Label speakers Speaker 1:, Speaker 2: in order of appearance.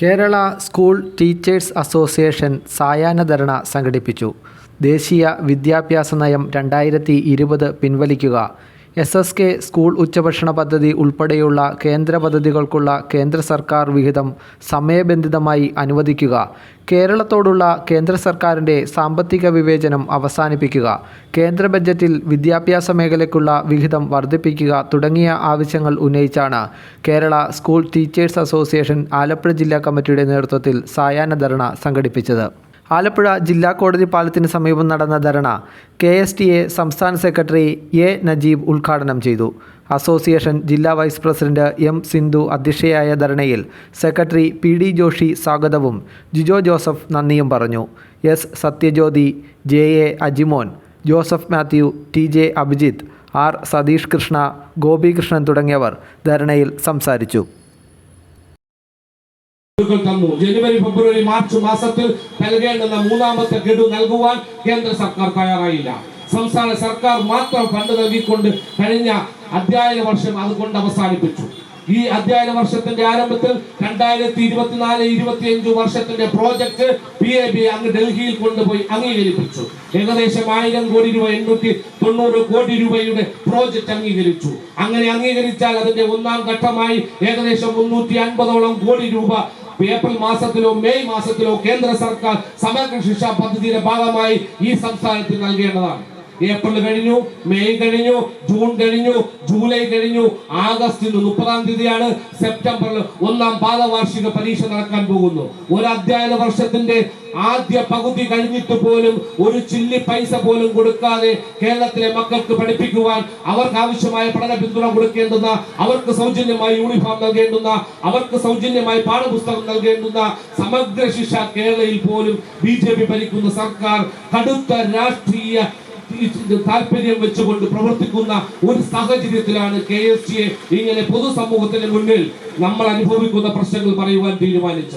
Speaker 1: Kerala school teachers association സായാഹ്ന ധർണ സംഘടിപ്പിച്ചു. ദേശീയ വിദ്യാഭ്യാസ നയം രണ്ടായിരത്തി ഇരുപത് പിൻവലിക്കുക. എസ് എസ് കെ സ്കൂൾ ഉച്ചഭക്ഷണ പദ്ധതി ഉൾപ്പെടെയുള്ള കേന്ദ്ര പദ്ധതികൾക്കുള്ള കേന്ദ്ര സർക്കാർ വിഹിതം സമയബന്ധിതമായി അനുവദിക്കുക. കേരളത്തോടുള്ള കേന്ദ്ര സർക്കാരിന്റെ സാമ്പത്തിക വിവേചനം അവസാനിപ്പിക്കുക. കേന്ദ്ര ബജറ്റിൽ വിദ്യാഭ്യാസ മേഖലയ്ക്കുള്ള വിഹിതം വർദ്ധിപ്പിക്കുക തുടങ്ങിയ ആവശ്യങ്ങൾ ഉന്നയിച്ചാണ് Kerala school teachers association Alappuzha ജില്ലാ കമ്മിറ്റിയുടെ നേതൃത്വത്തിൽ സായാഹ്ന ധർണ സംഘടിപ്പിച്ചത്. ആലപ്പുഴ ജില്ലാ കോടതി പാലത്തിന് സമീപം നടന്ന ധർണ കെ എസ് ടി എ സംസ്ഥാന സെക്രട്ടറി എ നജീബ് ഉദ്ഘാടനം ചെയ്തു. അസോസിയേഷൻ ജില്ലാ വൈസ് പ്രസിഡന്റ് എം സിന്ധു അധ്യക്ഷയായ ധർണയിൽ സെക്രട്ടറി പി ഡി ജോഷി സ്വാഗതവും ജിജോ ജോസഫ് നന്ദിയും പറഞ്ഞു. S Sathyajyothi J A Ajimon Joseph Mathew T J Abhijith R Satheesh Krishna Gopikrishnan തുടങ്ങിയവർ ധർണയിൽ സംസാരിച്ചു.
Speaker 2: തന്നു. ജനുവരി ഫെബ്രുവരി മാർച്ച് മാസത്തിൽ നൽകേണ്ടുന്ന മൂന്നാമത്തെ ഗഡു നൽകുവാൻ കേന്ദ്ര സർക്കാർ തയ്യാറായില്ല. സംസ്ഥാന സർക്കാർ മാത്രം ഫണ്ട് നൽകിക്കൊണ്ട് കഴിഞ്ഞ അധ്യയന വർഷം അതുകൊണ്ട് അവസാനിപ്പിച്ചു. ഈ അധ്യയന വർഷത്തിന്റെ ആരംഭത്തിൽ രണ്ടായിരത്തി ഇരുപത്തിനാല് ഇരുപത്തിയഞ്ചു വർഷത്തിന്റെ പ്രോജക്ട് പി എ ബി അങ്ങ് ഡൽഹിയിൽ കൊണ്ടുപോയി അംഗീകരിപ്പിച്ചു. ഏകദേശം ആയിരം കോടി രൂപ എണ്ണൂറ്റി തൊണ്ണൂറ് കോടി രൂപയുടെ പ്രോജക്ട് അംഗീകരിച്ചു. അങ്ങനെ അംഗീകരിച്ചാൽ അതിന്റെ ഒന്നാം ഘട്ടമായി ഏകദേശം മുന്നൂറ്റി അൻപതോളം കോടി രൂപ ഏപ്രിൽ മാസത്തിലോ മെയ് മാസത്തിലോ കേന്ദ്ര സർക്കാർ സമഗ്ര ശിക്ഷാ പദ്ധതിയുടെ ഭാഗമായി ഈ സംസ്ഥാനത്തിന് നൽകേണ്ടതാണ്. ഏപ്രിൽ കഴിഞ്ഞു മെയ് കഴിഞ്ഞു ജൂൺ കഴിഞ്ഞു ജൂലൈ കഴിഞ്ഞു ആഗസ്റ്റിൽ മുപ്പതാം തീയതിയാണ് സെപ്റ്റംബറിൽ ഒന്നാം പാദവാർഷിക പരീക്ഷ നടക്കാൻ പോകുന്നു. ഒരു അധ്യയന വർഷത്തിന്റെ ആദ്യ പകുതി കഴിഞ്ഞിട്ട് പോലും ഒരു ചില്ലി പൈസ പോലും കൊടുക്കാതെ കേരളത്തിലെ മക്കൾക്ക് പഠിപ്പിക്കുവാൻ അവർക്ക് ആവശ്യമായ പഠന പിന്തുണ കൊടുക്കേണ്ടുന്ന അവർക്ക് സൗജന്യമായി യൂണിഫോം നൽകേണ്ടുന്ന അവർക്ക് സൗജന്യമായി പാഠപുസ്തകം നൽകേണ്ടുന്ന സമഗ്ര ശിക്ഷ കേരളയിൽ പോലും ബി ഭരിക്കുന്ന സർക്കാർ കടുത്ത രാഷ്ട്രീയ താല്പര്യം വെച്ചുകൊണ്ട് പ്രവർത്തിക്കുന്ന ഒരു സാഹചര്യത്തിലാണ് കെ എസ് ടി എ ഇങ്ങനെ പൊതുസമൂഹത്തിന് മുന്നിൽ നമ്മൾ അനുഭവിക്കുന്ന പ്രശ്നങ്ങൾ പറയുവാൻ തീരുമാനിച്ചത്.